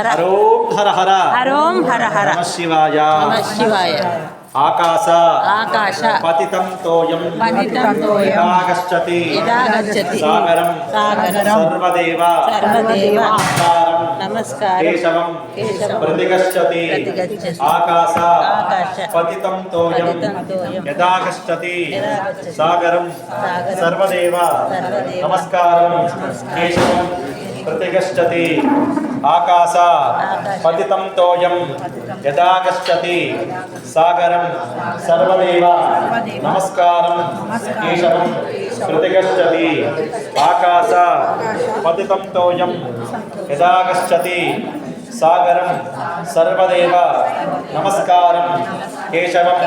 హర. హరోం హర హర. హరోం హర హర. నమ శివాయ. నమ శివాయ. ఆకాశ. ఆకాశ. పతితం తోయం. పతితం తోయం. యథాగచ్చతి. యథా గచ్చతి సాగరం. సాగరం. సర్వదేవ. సర్వదేవ. నమస్కారం. నమస్కారం. కేశవం. కేశవం. ప్రతిగచ్చతి. ప్రతిగచ్చతి. ఆకాశ. ఆకాశ. పతితం తోయం. పతితం తోయం. యథాగచ్చతి. సాగరం. సాగరం. సర్వదేవ. సర్వదేవ. నమస్కారం. కేశవం. ప్రతిగచ్చతి ఆకాశ పతితం తోయం యథాగచ్చతి సాగరం సర్వదేవ నమస్కారం కేశవం ప్రతిగచ్చతి ఆకాశ పతితం తోయం యథాగచ్చతి సాగరం సర్వదేవ నమస్కారం కేశవం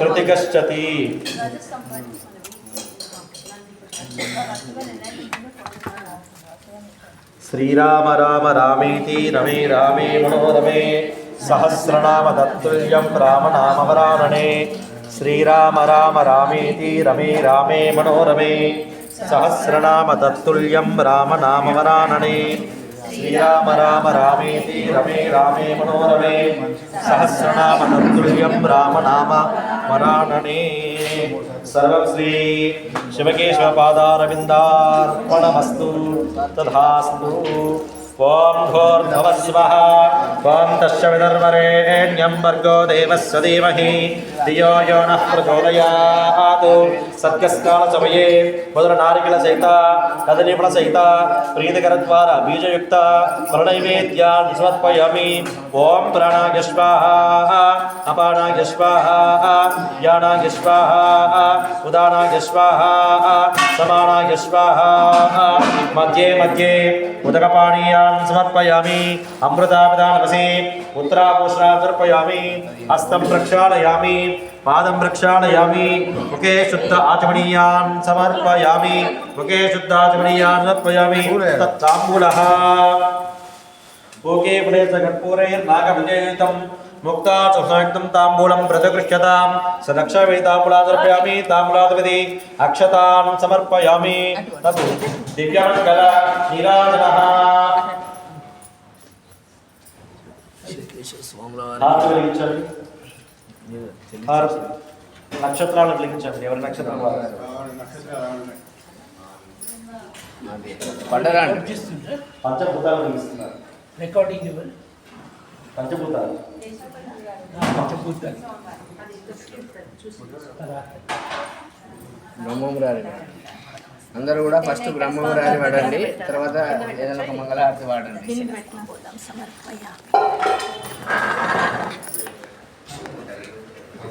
ప్రతిగచ్చతి శ్రీరామ రామ రామేతి రమే రామే మనోరమే సహస్రనామ తత్తుల్యం రామనామవరామణే శ్రీరామ రామ రామేతి రమే రామే మనోరమే సహస్రనామ తత్తుల్యం రామనామవరాననే. శ్రీరామ రామ రామేతి రమే రామే మనోరమే సహస్రనామ తత్తుల్యం రామనామ వరాననే సర్వం శ్రీ శివకేశవ పాదారవిందార్పణమస్తు తథాస్తు ఓం ఘోర్ధవ శివ ఓం తస్య విదర్వరేణ్యం వర్గో దేవస్య ధీమహి ధియో యో నః ప్రచోదయాత్ సత్యస్కాల సమయే మధుర నారికల సహిత కదలీఫల సహిత ప్రీతికర ద్వారా బీజయుక్త ప్రణైవేద్యాన్ని సమర్పయామి ఓం ప్రాణాయ స్వాహ అపానాయ స్వాహ యానాయ స్వాహ ఉదానాయ స్వాహ సమానాయ స్వాహ మధ్యే మధ్యే ఉదకపానీయాన్ సమర్పయామి उत्तराभूषणा तर्पयामि हस्तं प्रक्षालयामि, पादं प्रक्षालयामि, मुखे शुद्ध आचमणीयान् समर्पयामि, मुखे शुद्ध आचमणीयान् समर्पयामि। तत्ताम्बूलः भोगे मुक्ता ताम्बूलं अक्षतां समर्पयामि। तत् హారతి వెలిగించండి నక్షత్రాలను వెలిగించండి. ఎవరి నక్షత్రం పంచభూతాలు వెలిగిస్తున్నారు. రికార్డింగ్ పంచభూతాలు. పంచభూతాలు. బ్రహ్మమురారి అందరూ కూడా ఫస్ట్ బ్రహ్మమురారి వాడండి. తర్వాత ఏదైనా ఒక మంగళహారతి వాడండి.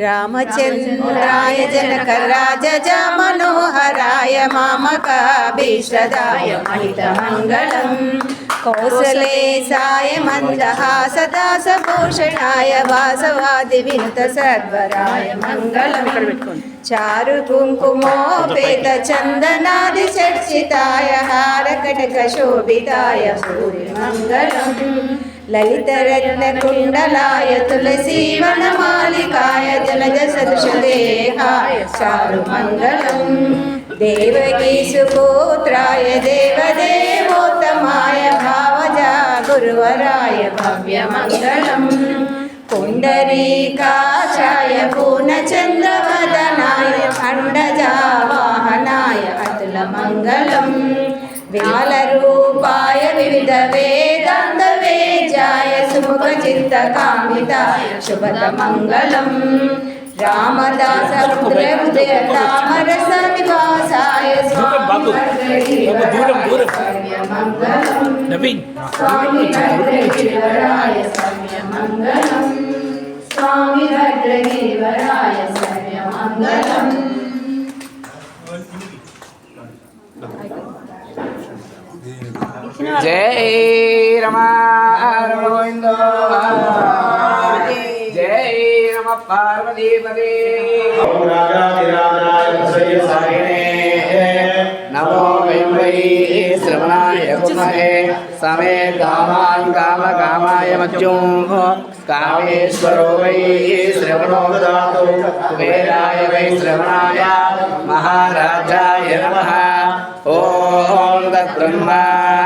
రామచంద్రాయ జనక రాజజ మనోహరాయ మామకాభీష్టదాయ మహితమంగళం. కౌసలేశాయ మందహాసదాసభూషణాయ వాసవాది వినుత సర్వరాయ మంగళం. చారు కుంకుమోపేత చందనాది చర్చితాయ హారకటక శోభితాయ సూర్య ലളിതരത്നകുണ്ടലായ തുളസീവനമാലികായ ജലജ സദൃശദേഹായ ചാരുമംഗളം ദേവകീസുപുത്രായ ദേവദേവോത്തമായ ഭാവജ ഗുരുവരായ ഭവ്യമംഗളം. പുണ്ടരീകാശായ പൂർണചന്ദ്രവദനായ അണ്ടജാവാഹനായ അതുലമംഗളം. व्यालरूपाय विविधवेदान्तवेजाय सुमुखचित्तकामिताय शुभदमङ्गलम् रामदास हृदय तामरसनिवासाय स्वामी भद्रगिरिवराय स्वाम्यमङ्गलम् स्वामी भद्रगिरिवराय स्वाम्यमङ्गलम् జై రమా రమ గోవిందో జై రమ పార్వతీపదే నమో వైమై శ్రవణాయ కుమహే సమే కామాన్ కామ కామాయ మత్యుం కామేశ్వరో వై శ్రవణో దాతు కుబేరాయ వై శ్రవణాయ మహారాజాయ నమ. ఓం తద్బ్రహ్మ ఓం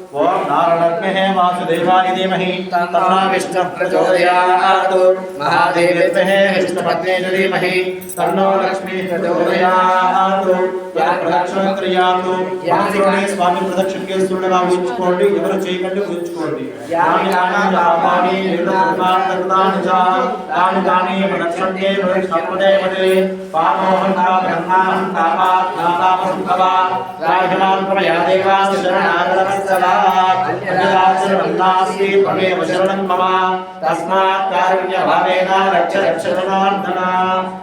ఓం నారాయణగ్మహే వాసుదేవాయ ధీమహి. తన్నా విష్ణు ప్రచోదయాత్. మహాదేవి విష్ణుపత్నే ధీమహి. తన్నో లక్ష్మీ ప్రచోదయాత్. ప్రదక్షిణ క్రియాలు మనసులోనే స్వామి ప్రదక్షిణ చేస్తుండగా ఊహించుకోండి ఎవరు చేయకండి ఊహించుకోండి. యాని యాని తాని ప్రదక్షిణే ప్రదక్షిణే పామోహం బ్రహ్మాహం అన్యదాచరణాస్తి త్వమేవ శరణం మమ తస్మాత్ కారుణ్య భావేన రక్ష రక్ష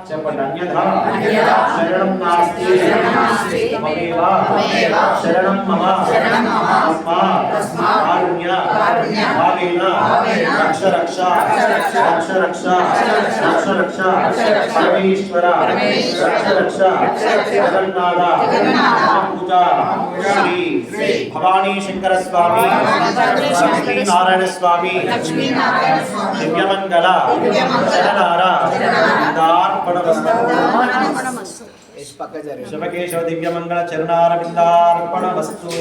చెప్పండి అన్యథా శరణం నాస్తి త్వమేవ శరణం మమ తస్మాత్ కారుణ్య భావేన రక్ష రక్ష రక్ష రక్ష రక్ష రక్ష పరమేశ్వర రక్ష రక్ష జగన్నాథ పూజ శ్రీ భవానీ శంకర స్వామి లక్ష్మీనారాయణ స్వామి దివ్యమంగళ శరణార శివకేశవ దివ్యమంగళ చరణారవిందార్పణ వస్తు